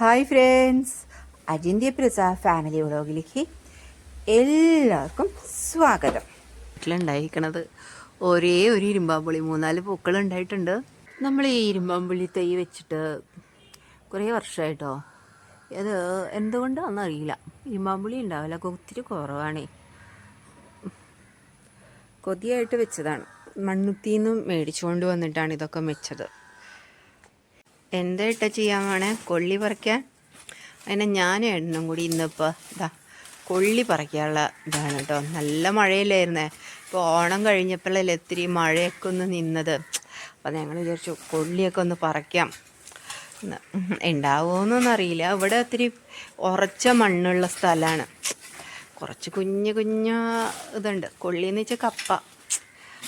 Hi friends അജിന്ത്യ പ്രസ family വ്ളോഗിലേക്ക് എല്ലാവർക്കും സ്വാഗതം. വീട്ടിലുണ്ടായിരിക്കണത് ഒരേ ഒരു ഇരുമ്പാമ്പുളി മൂന്നാൽ പൂക്കൾ ഉണ്ടായിട്ടുണ്ട് നമ്മൾ ഈ ഇരുമ്പാമ്പുളി തൈ വെച്ചിട്ട് കുറേ വർഷമായിട്ടോ അത് എന്തുകൊണ്ടാണെന്ന് അറിയില്ല. ഇരുമ്പാമ്പുളി ഉണ്ടാവില്ല. ഒത്തിരി കുറവാണേ. കൊതിയായിട്ട് വെച്ചതാണ്. മണ്ണുത്തിന്നും മേടിച്ചുകൊണ്ട് വന്നിട്ടാണ് ഇതൊക്കെ വെച്ചത്. എന്താ ഇട്ട ചെയ്യാൻ വേണേ കൊള്ളി പറിക്കാൻ? അതിനെ ഞാനും എണ്ണം കൂടി ഇന്നിപ്പോൾ ഇതാ കൊള്ളി പറിക്കാനുള്ള ഇതാണ് കേട്ടോ. നല്ല മഴയിലായിരുന്നേ ഇപ്പോൾ ഓണം കഴിഞ്ഞപ്പോഴല്ലേ ഇത്തിരി മഴയൊക്കെ ഒന്ന് നിന്നത്. അപ്പം ഞങ്ങൾ വിചാരിച്ചു കൊള്ളിയൊക്കെ ഒന്ന് പറിക്കാം. ഉണ്ടാവുമോന്നൊന്നും അറിയില്ല. ഇവിടെ ഒത്തിരി ഉറച്ച മണ്ണുള്ള സ്ഥലമാണ്. കുറച്ച് കുഞ്ഞു കുഞ്ഞു ഇതുണ്ട്. കൊള്ളിയെന്ന് വെച്ചാൽ കപ്പ.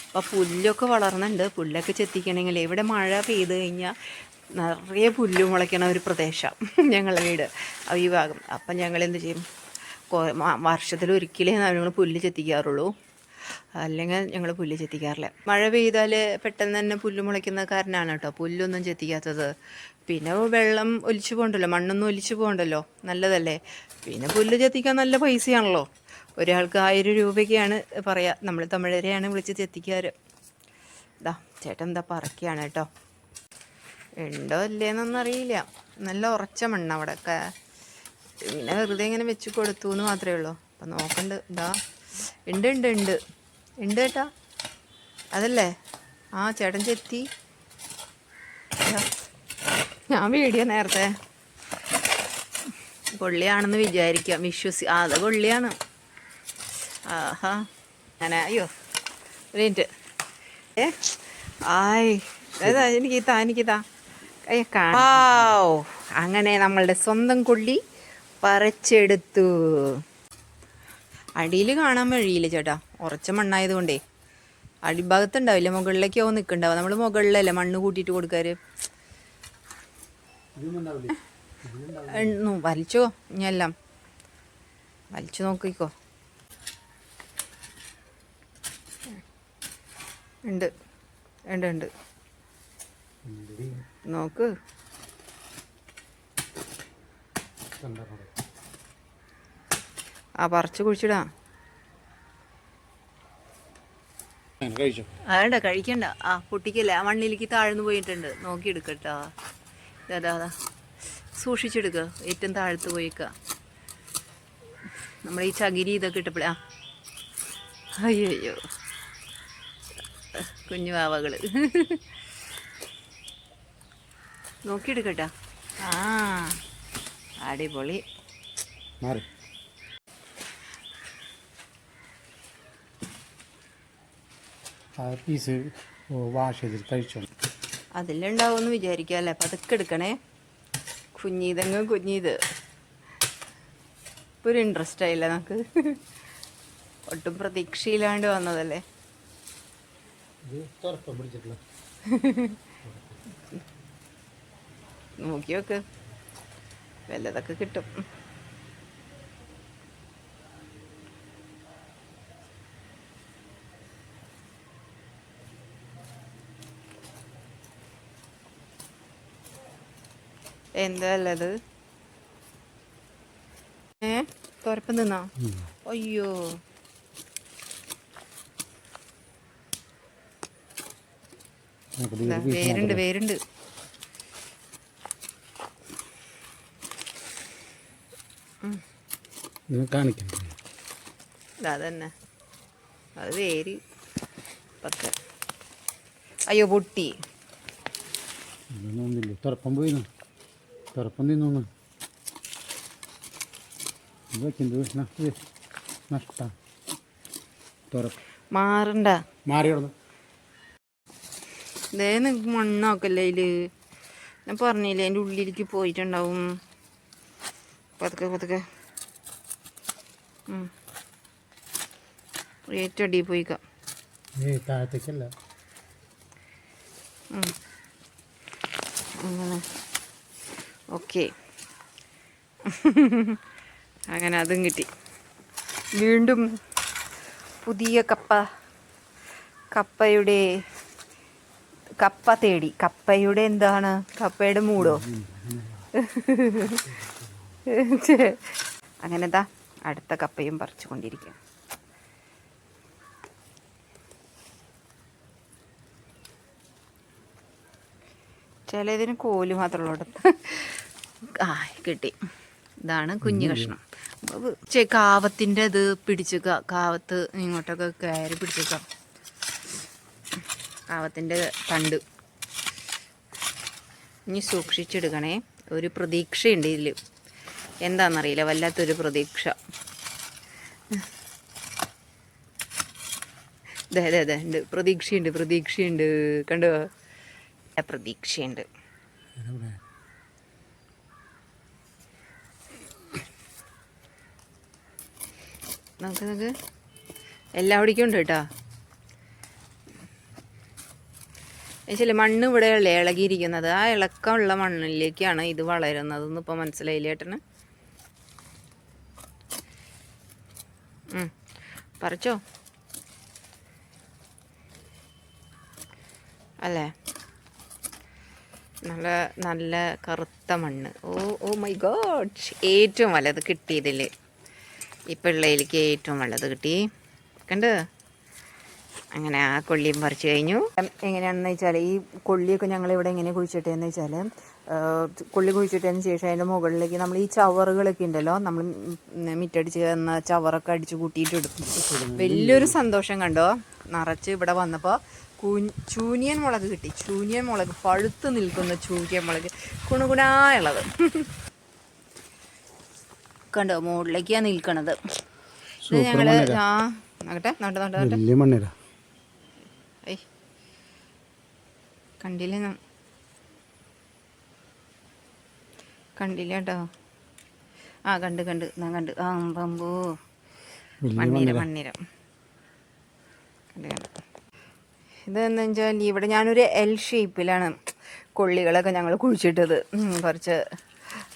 അപ്പോൾ പുല്ലൊക്കെ വളർന്നുണ്ട്. പുല്ലൊക്കെ ചെത്തിക്കണമെങ്കിൽ ഇവിടെ മഴ പെയ്ത് കഴിഞ്ഞാൽ നിറയെ പുല്ല് മുളയ്ക്കണ ഒരു പ്രദേശം ഞങ്ങളുടെ വീട് ഈ ഭാഗം. അപ്പം ഞങ്ങൾ എന്ത് ചെയ്യും വർഷത്തിൽ ഒരിക്കലേ ഞങ്ങൾ പുല്ല് ചെത്തിക്കാറുള്ളൂ. അല്ലെങ്കിൽ ഞങ്ങൾ പുല്ല് ചെത്തിക്കാറില്ല. മഴ പെയ്താൽ പെട്ടെന്ന് തന്നെ പുല്ല് മുളയ്ക്കുന്ന കാരനാണ് കേട്ടോ. പുല്ലൊന്നും ചെത്തിക്കാത്തത്. പിന്നെ വെള്ളം ഒലിച്ചു പോകണ്ടല്ലോ മണ്ണൊന്നും ഒലിച്ചു പോകണ്ടല്ലോ. നല്ലതല്ലേ? പിന്നെ പുല്ല് ചെത്തിക്കാൻ നല്ല പൈസയാണല്ലോ. ഒരാൾക്ക് ആയിരം രൂപയ്ക്കാണ് പറയുക നമ്മൾ തമിഴരെയാണ് വിളിച്ച് ചെത്തിക്കാറ്. ഇതാ ചേട്ടൻ എന്താ പറക്കുകയാണ് കേട്ടോ. ഉണ്ടോ ഇല്ലേന്നൊന്നും അറിയില്ല. നല്ല ഉറച്ച മണ്ണ അവിടെ പിന്നെ വെറുതെ ഇങ്ങനെ വെച്ച് കൊടുത്തു എന്ന് മാത്രമേ ഉള്ളൂ. അപ്പം നോക്കണ്ട്. ഇതാ ഉണ്ട് ഉണ്ട് ഉണ്ട് ഉണ്ട് കേട്ടാ. അതല്ലേ? ആ ചേട്ടൻ ചെത്തി. ഞാൻ വീഡിയോ നേരത്തെ കൊള്ളിയാണെന്ന് വിചാരിക്കാം. വിശ്വസി ആ അത് കൊള്ളിയാണ്. ആഹാ. അങ്ങനെ അയ്യോ. ഒരു മിനിറ്റ്. ഏ? ആയ്. എനിക്ക് താ എനിക്ക് താ. അങ്ങനെ നമ്മളുടെ സ്വന്തം കൊള്ളി പറിച്ചെടുത്തു. അടിയിൽ കാണാൻ വഴിയില്ല ചേട്ടാ. ഉറച്ച മണ്ണായതുകൊണ്ടേ. അടിഭാഗത്തുണ്ടാവില്ല. മുകളിലേക്കോ നിൽക്കണ്ടാവുക. നമ്മൾ മുകളിലല്ലേ മണ്ണ് കൂട്ടിയിട്ട് കൊടുക്കാറ്? വലിച്ചോ? ഇനിയെല്ലാം വലിച്ചു നോക്കിക്കോ. ഉണ്ട്. ഉണ്ട് ഉണ്ട്. നോക്ക്. ആ പറിച്ച് കുഴിച്ചിടാ. അതണ്ട കഴിക്കണ്ട. ആ പൊട്ടിക്കല്ലേ. ആ മണ്ണിലേക്ക് താഴ്ന്നു പോയിട്ടുണ്ട്. നോക്കി എടുക്കട്ടോ അതാ അതാ സൂക്ഷിച്ചെടുക്ക. ഏറ്റവും താഴ്ത്ത് പോയിക്ക. നമ്മുടെ ഈ ചകിരി ഇതൊക്കെ ഇട്ടപ്പോഴേ ആ. അയ്യോ അയ്യോ. കുഞ്ഞു വാവകൾ. നോക്കിയെടുക്കട്ടാ. ആ അടിപൊളി. മാറി. ആ പീസ് വാഷ് ചെയ്തിട്ട് കഴിച്ചോ? അതിലുണ്ടാവുമെന്ന് വിചാരിക്കാല്ലേ പതുക്കെ എടുക്കണേ. കുഞ്ഞീതങ്ങ് കുഞ്ഞീത്. ഇപ്പൊ ഒരു ഇൻട്രസ്റ്റ് ആയില്ല നമുക്ക്. ഒട്ടും പ്രതീക്ഷയില്ലാണ്ട് വന്നതല്ലേ. ഇത് തുറപ്പം പിടിച്ചിട്ടില്ല. നോക്കി നോക്ക് വല്ലതൊക്കെ കിട്ടും. എന്താ ഉള്ളത് ഏ? തുറപ്പം നിന്നോ അയ്യോ. വേരുണ്ട് വേരുണ്ട്. അതന്നെ. അത് വേര്. പക്ക അയ്യോ പൊട്ടി. തുറപ്പം പോയി തുറപ്പം തിന്നു നഷ്ട. തുറപ്പ്. മാറണ്ട. മാറി കിടന്നു. ഇതേ നിനക്ക് മണ്ണാക്കല്ലേ ഇതിൽ. ഞാൻ പറഞ്ഞില്ലേ എന്റെ ഉള്ളിലേക്ക് പോയിട്ടുണ്ടാവും. പതുക്കെ പതുക്കെ. ഏറ്റവും അടിയിൽ പോയിക്കാം താഴത്തേക്കല്ല. അങ്ങനെ. ഓക്കെ. അങ്ങനെ അതും കിട്ടി. വീണ്ടും പുതിയ കപ്പ കപ്പയുടെ കപ്പ തേടി. കപ്പയുടെ എന്താണ്? കപ്പയുടെ മൂടോ? അങ്ങനെ ദാ അടുത്ത കപ്പയും പറിച്ചു കൊണ്ടിരിക്കും ചിലതിന് കോൽ മാത്രമുള്ള ആ കിട്ടി. ഇതാണ് കുഞ്ഞു കഷ്ണം. ചേ കാവത്തിന്റെ ഇത് പിടിച്ചേക്ക കാവത്ത് ഇങ്ങോട്ടൊക്കെ കയറി പിടിച്ചേക്ക. കാവത്തിന്റെ തണ്ട്. ഇനി സൂക്ഷിച്ചെടുക്കണേ. ഒരു പ്രതീക്ഷയുണ്ട് ഇതിൽ എന്താണെന്നറിയില്ല വല്ലാത്തൊരു പ്രതീക്ഷ. അതെ അതെ അതെ ഉണ്ട്. പ്രതീക്ഷയുണ്ട് പ്രതീക്ഷയുണ്ട്. കണ്ടോ? പ്രതീക്ഷയുണ്ട്. നമുക്ക് നമുക്ക് എല്ലാവിടേക്കും ഉണ്ട് കേട്ടോ. ചില മണ്ണ് ഇവിടെയല്ലേ ഇളകിയിരിക്കുന്നത്. ആ ഇളക്കമുള്ള മണ്ണിലേക്കാണ് ഇത് വളരുന്നതെന്ന് ഇപ്പോൾ മനസ്സിലായില്ലേ ഏട്ടന്? പറിച്ചോ? അല്ലേ? നല്ല നല്ല കറുത്ത മണ്ണ്. Oh oh my god. ഏറ്റവും വലത് കിട്ടിയതിൽ ഇപ്പം ഉള്ളതിലേക്ക് ഏറ്റവും വലത് കിട്ടി. കണ്ട്? അങ്ങനെ ആ കൊള്ളിയും പറിച്ചു കഴിഞ്ഞു. എങ്ങനെയാണെന്ന് വെച്ചാൽ ഈ കൊള്ളിയൊക്കെ ഞങ്ങൾ ഇവിടെ എങ്ങനെ കുഴിച്ചിട്ടതെന്ന് വെച്ചാൽ കൊള്ളി കുഴിച്ചിട്ടതിന് ശേഷം അതിന്റെ മുകളിലേക്ക് നമ്മൾ ഈ ചവറുകളൊക്കെ ഉണ്ടല്ലോ നമ്മൾ മിറ്റടിച്ച് തന്ന ചവറൊക്കെ അടിച്ച് കൂട്ടിയിട്ട് എടുക്കും വലിയൊരു സന്തോഷം കണ്ടോ? നിറച്ച് ഇവിടെ വന്നപ്പോൾ കൂ ചൂനിയൻ മുളക് കിട്ടി. ചൂനിയൻ മുളക് പഴുത്ത് നിൽക്കുന്ന ചൂനിയൻ മുളക് കുണുകുണായുള്ളത്. കണ്ടോ? മുകളിലേക്കാണ് നിൽക്കണത്. ഇത് ഞങ്ങൾ ആ നോക്കട്ടെ നോട്ടെ നോട്ടെ നോട്ടെ വലിയ മണ്ണിര ഐ കണ്ടില്ല ഞാൻ. കണ്ടില്ല കേട്ടോ. ആ കണ്ട് കണ്ട്. ഞാൻ കണ്ട്. ആ വലിയ മണ്ണിര മണ്ണിര. കണ്ട് കണ്ട് ഇതെന്ന് വെച്ചാൽ ഇവിടെ ഞാനൊരു എൽ ഷേപ്പിലാണ് കൊള്ളികളൊക്കെ ഞങ്ങൾ കുഴിച്ചിട്ടത്. കുറച്ച്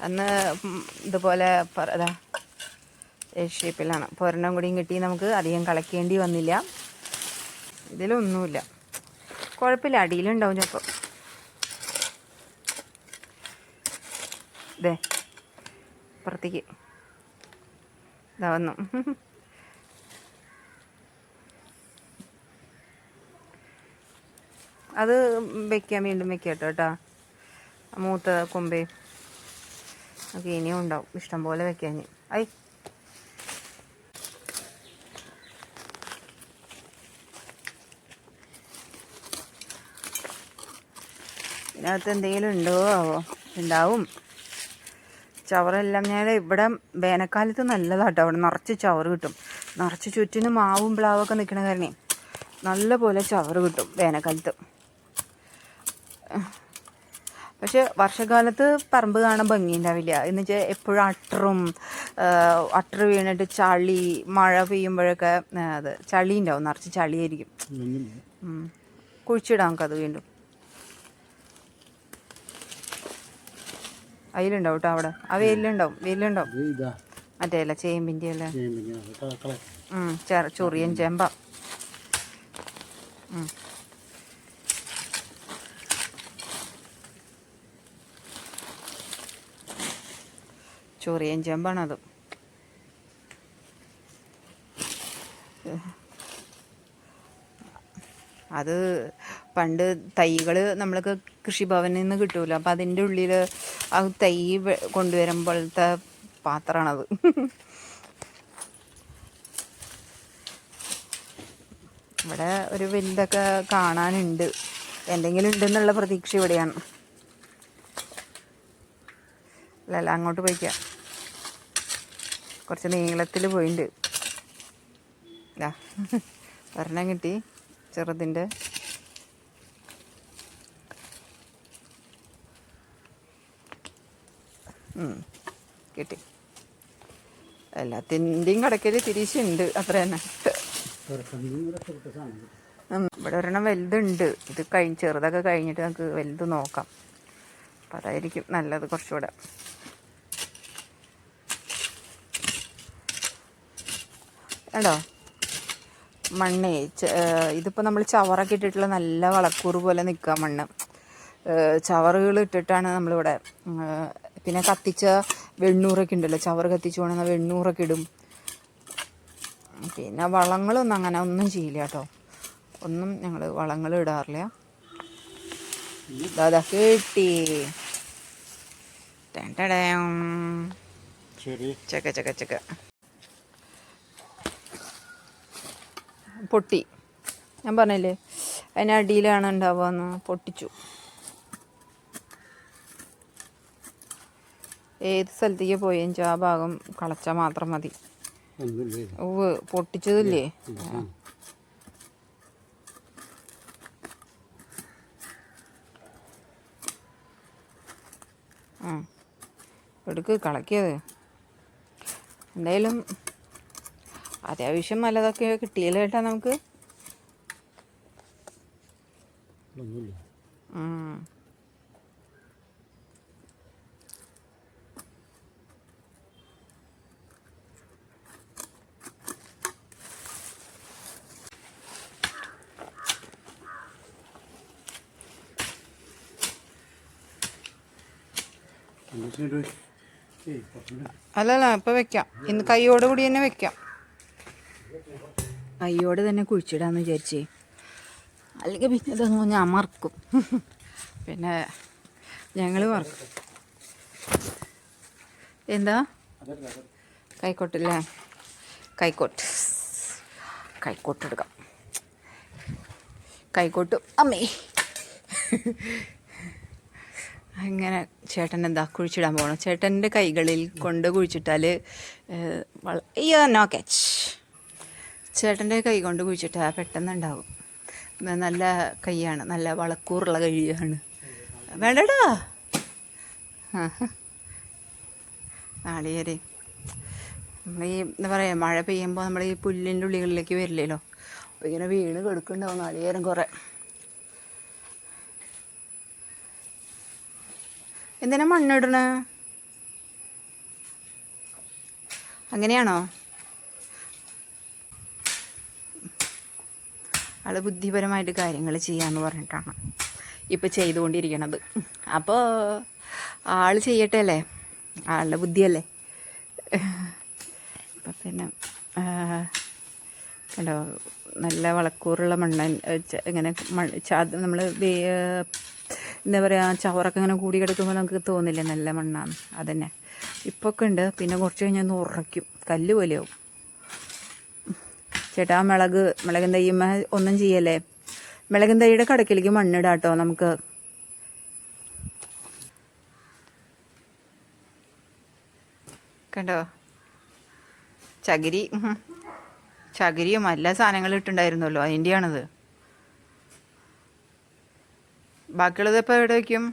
അന്ന് ഇതുപോലെ അതാ എൽ ഷേപ്പിലാണ്. അപ്പോൾ ഒരെണ്ണം കൂടിയും കിട്ടി നമുക്ക് അധികം കളയ്ക്കേണ്ടി വന്നില്ല. ഇതിലൊന്നുമില്ല. കുഴപ്പമില്ല അടിയിലുണ്ടാവും ചിലപ്പോൾ ഇതേ പുറത്തേക്ക് ഇതാ വന്നു. അത് വെക്കാം വീണ്ടും വെക്കാം കേട്ടോ കേട്ടോ. മൂത്ത കൊമ്പേ. ഒക്കെ ഇനിയും ഉണ്ടാവും. ഇഷ്ടം പോലെ വെക്കാൻ ഐ ഇതിനകത്ത് എന്തെങ്കിലും ഉണ്ടോ? ആവോ ഉണ്ടാവും. ചവറെല്ലാം ഞാൻ ഇവിടെ വേനൽക്കാലത്ത് നല്ലതാട്ടോ. അവിടെ നിറച്ച് ചവറ് കിട്ടും. നിറച്ച് ചുറ്റിനും മാവും പ്ലാവൊക്കെ നിൽക്കണ കാരണേ നല്ല പോലെ ചവറ് കിട്ടും വേനൽക്കാലത്ത്. പക്ഷെ വർഷകാലത്ത് പറമ്പ് കാണാൻ ഭംഗിയുണ്ടാവില്ല. എന്ന് വെച്ചാൽ എപ്പോഴും അട്ടറും അട്ടർ വീണിട്ട് ചളി മഴ പെയ്യുമ്പോഴൊക്കെ അത് ചളി ഉണ്ടാവും. നിറച്ച് ചളിയായിരിക്കും. കുഴിച്ചിടാം നമുക്കത് വീണ്ടും. അതിലുണ്ടാവും കേട്ടോ അവിടെ. ആ വെയിലുണ്ടാവും വെയിലുണ്ടാവും മറ്റേ അല്ല? ചേമ്പിന്റെ അല്ല ചൊറിയൻ ചെമ്പ. ചൊറിയൻ ചെമ്പാണത്. അത് പണ്ട് തൈകൾ നമ്മൾക്ക് കൃഷിഭവനിൽ നിന്ന് കിട്ടൂല. അപ്പം അതിന്റെ ഉള്ളിൽ ആ തൈ കൊണ്ടുവരുമ്പോഴത്തെ പാത്രമാണത്. ഇവിടെ ഒരു വലുതൊക്കെ കാണാനുണ്ട്. എന്തെങ്കിലും ഉണ്ടെന്നുള്ള പ്രതീക്ഷ ഇവിടെയാണ്. അല്ല അല്ല അങ്ങോട്ട് പോയിക്കാം. കുറച്ച് നീളത്തിൽ പോയിണ്ട്. ഇതാ ഒരെണ്ണം കിട്ടി ചെറുതിന്റെ. കിട്ടി. എല്ലാത്തിന്റെയും കടക്കൽ തിരിച്ചുണ്ട്. അത്ര തന്നെ. ഇവിടെ ഒരെണ്ണം വലുതുണ്ട്. ഇത് കഴിഞ്ഞ് ചെറുതൊക്കെ കഴിഞ്ഞിട്ട് നമുക്ക് വലുത് നോക്കാം. അപ്പം അതായിരിക്കും നല്ലത് കുറച്ചുകൂടെ. കേട്ടോ മണ്ണേ ഇതിപ്പോൾ നമ്മൾ ചവറൊക്കെ ഇട്ടിട്ടുള്ള നല്ല വളക്കൂറ് പോലെ നിൽക്കുക മണ്ണ്. ചവറുകൾ ഇട്ടിട്ടാണ് നമ്മളിവിടെ പിന്നെ കത്തിച്ച വെണ്ണൂറൊക്കെ ഉണ്ടല്ലോ ചവർ കത്തിച്ച് കൊണ്ടുവന്ന വെണ്ണൂറൊക്കെ ഇടും. പിന്നെ വളങ്ങളൊന്നും അങ്ങനെ ഒന്നും ചെയ്യില്ല കേട്ടോ. ഒന്നും ഞങ്ങൾ വളങ്ങൾ ഇടാറില്ല. ദാദാ കിട്ടി. ചക്ക ചക്ക ചക്ക. പൊട്ടി. ഞാൻ പറഞ്ഞില്ലേ അതിനടിയിലാണ് ഉണ്ടാവുകയെന്ന് പൊട്ടിച്ചു. ഏത് സ്ഥലത്തേക്ക് പോയെന്ന് ആ ഭാഗം കളച്ചാൽ മാത്രം മതി. ഉവ് പൊട്ടിച്ചതില്ലേ? ആ. എടുക്ക് കളക്കിയത്. എന്തായാലും അത്യാവശ്യം നല്ലതൊക്കെ കിട്ടിയല്ലോ കേട്ടാ നമുക്ക്. ഒന്നുമില്ല? അല്ലല്ല ഇപ്പം വെക്കാം. ഇന്ന് കൈയോട് കൂടി തന്നെ വെക്കാം. കൈയോട് തന്നെ കുഴിച്ചിടാന്ന് വിചാരിച്ചേ. അല്ലെങ്കിൽ പിന്നെ ഇതൊന്നും ഞാൻ മറക്കും. പിന്നെ ഞങ്ങൾ മറക്കും. എന്താ? കൈക്കോട്ടില്ലേ? കൈക്കോട്ട്. കൈക്കോട്ടെടുക്കാം കൈക്കോട്ട്. അമ്മേ. അങ്ങനെ ചേട്ടൻ എന്താ കുഴിച്ചിടാൻ പോകണം ചേട്ടന്റെ കൈകളിൽ കൊണ്ട് കുഴിച്ചിട്ടാൽ നോ കച്ച് ചേട്ടന്റെ കൈ കൊണ്ട് കുഴിച്ചിട്ടാൽ പെട്ടെന്ന് ഉണ്ടാവും നല്ല കൈയാണ് നല്ല വളക്കൂറുള്ള കഴിയാണ് വേണ്ടടാ. ആളിയരെ. നമ്മൾ ഈ എന്താ പറയുക മഴ പെയ്യുമ്പോൾ നമ്മൾ ഈ പുല്ലിന്റെ ഉള്ളികളിലേക്ക് വരില്ലല്ലോ. അപ്പോൾ ഇങ്ങനെ വീണ് കിടക്കുന്നുണ്ടാവും നാളികേരം കുറേ. എന്തിനാ മണ്ണിടണ? അങ്ങനെയാണോ? ആൾ ബുദ്ധിപരമായിട്ട് കാര്യങ്ങൾ ചെയ്യാന്ന് പറഞ്ഞിട്ടാണ് ഇപ്പോൾ ചെയ്തുകൊണ്ടിരിക്കണത്. അപ്പോൾ ആൾ ചെയ്യട്ടെ അല്ലേ? ആളുടെ ബുദ്ധിയല്ലേ? അപ്പം പിന്നെ കണ്ടോ? നല്ല വളക്കൂറുള്ള മണ്ണ് ഇങ്ങനെ നമ്മൾ എന്താ പറയുക ചവറൊക്കെ ഇങ്ങനെ കൂടി കിടക്കുമ്പോൾ നമുക്ക് തോന്നില്ല നല്ല മണ്ണാണ് അതന്നെ. ഇപ്പോൾ ഒക്കെ ഉണ്ട്. പിന്നെ കുറച്ച് കഴിഞ്ഞാൽ ഒന്ന് ഉറയ്ക്കും. കല്ല് പോലെയാവും. ചേട്ടാ മിളക് മിളകും തയ്യുമ്മ ഒന്നും ചെയ്യല്ലേ? മിളകും തൈയുടെ കടക്കിലേക്ക് മണ്ണിടാം കേട്ടോ നമുക്ക്. കണ്ടോ? ചകിരി. ചകിരിയും എല്ലാ സാധനങ്ങളും ഇട്ടുണ്ടായിരുന്നല്ലോ. അതിന്റെയാണത് ബാക്കിയുള്ളത് ഇപ്പോൾ എവിടെ വയ്ക്കും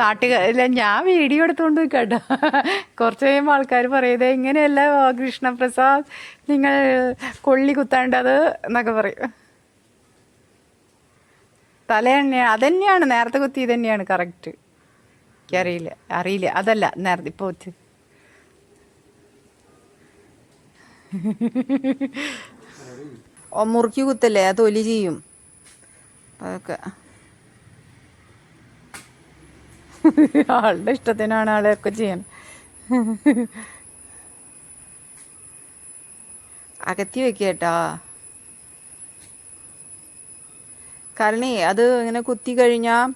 നാട്ടുകാരില്ല ഞാൻ വീഡിയോ എടുത്തുകൊണ്ട് കേട്ടോ. കുറച്ച് കഴിയുമ്പോൾ ആൾക്കാർ പറയുന്നത് ഇങ്ങനെയല്ല കൃഷ്ണപ്രസാദ് നിങ്ങൾ കൊള്ളി കുത്താണ്ടത് എന്നൊക്കെ പറയും. തല തന്നെയാണ് അതന്നെയാണ് നേരത്തെ കുത്തി തന്നെയാണ് കറക്റ്റ് എനിക്കറിയില്ല അറിയില്ല അതല്ല നേരത്തെ ഇപ്പോൾ മുറുക്കി കുത്തല്ലേ ആ തൊലി ചെയ്യും. അതൊക്കെ. ആളുടെ ഇഷ്ടത്തിനാണ് ആളെയൊക്കെ ചെയ്യാൻ. അകത്തി വെക്കുക കേട്ടോ. കാരണേ അത് ഇങ്ങനെ കുത്തി കഴിഞ്ഞാൽ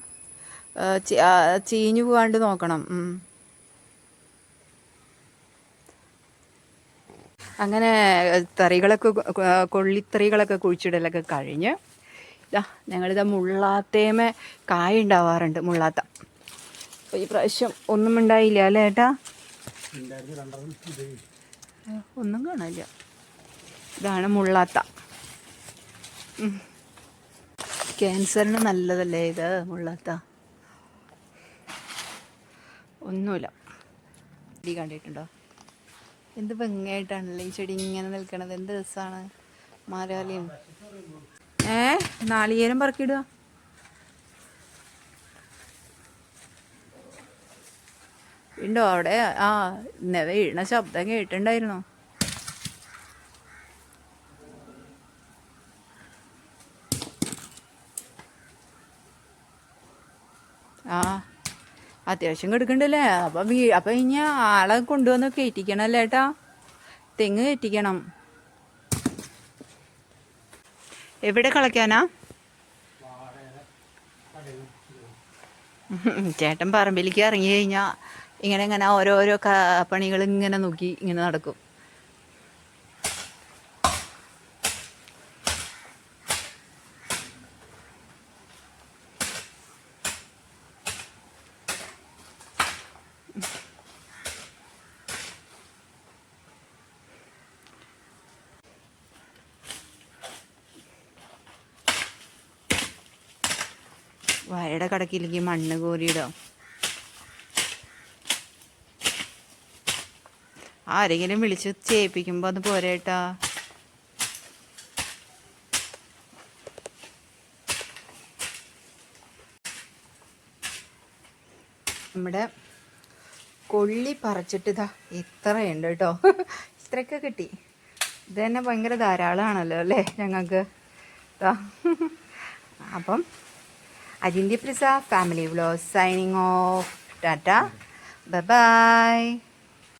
ചീഞ്ഞു പോകാണ്ട് നോക്കണം. അങ്ങനെ തറികളൊക്കെ കൊള്ളിത്തറികളൊക്കെ കുഴിച്ചിടലൊക്കെ കഴിഞ്ഞ് ഇതാ ഞങ്ങളിതാ മുള്ളാത്തേമേ കായ ഉണ്ടാവാറുണ്ട് മുള്ളാത്ത. അപ്പോൾ ഈ പ്രാവശ്യം ഒന്നും ഉണ്ടായില്ല അല്ലേ ഏട്ടാ? ഒന്നും കാണില്ല ഇതാണ് മുള്ളാത്ത. ക്യാൻസറിന് നല്ലതല്ലേ ഇത് മുള്ളാത്ത? ഒന്നുമില്ല. ഇതി കണ്ടിട്ടുണ്ടോ? എന്ത് ഭംഗിയായിട്ടാണല്ലേ ഈ ചെടി ഇങ്ങനെ നിൽക്കണത്? എന്ത് രസമാണ് മാരാലിയും. ഏ? നാളികേരം പറക്കിടുക ഉണ്ടോ അവിടെ? ആ ഇന്നലെ വീണ ശബ്ദം കേട്ടിട്ടുണ്ടായിരുന്നോ ആ അത്യാവശ്യം കെടുക്കണ്ടല്ലേ? അപ്പം വീ അപ്പം ഇനി ആളെ കൊണ്ടുവന്ന് കയറ്റിക്കണല്ലേ ഏട്ടാ? തെങ്ങ് കയറ്റിക്കണം. എവിടെ കളയ്ക്കാനാ ചേട്ടൻ പറമ്പിലേക്ക് ഇറങ്ങി കഴിഞ്ഞാൽ ഇങ്ങനെ ഇങ്ങനെ ഓരോരോ പണികൾ ഇങ്ങനെ നോക്കി ഇങ്ങനെ നടക്കും. കടക്കിലേക്ക് മണ്ണ് കോരിയിടാം ആരെങ്കിലും വിളിച്ച് ചെയ്യിപ്പിക്കുമ്പോൾ അത് പോരേട്ടാ നമ്മുടെ കൊള്ളി പറിച്ചിട്ട് ഇതാ ഇത്രയുണ്ട് കേട്ടോ. ഇത്രയൊക്കെ കിട്ടി. ഇത് തന്നെ ഭയങ്കര ധാരാളമാണല്ലോ അല്ലേ ഞങ്ങൾക്ക്. അപ്പം അജിന്റെ പ്രിസ family vlog signing off tata bye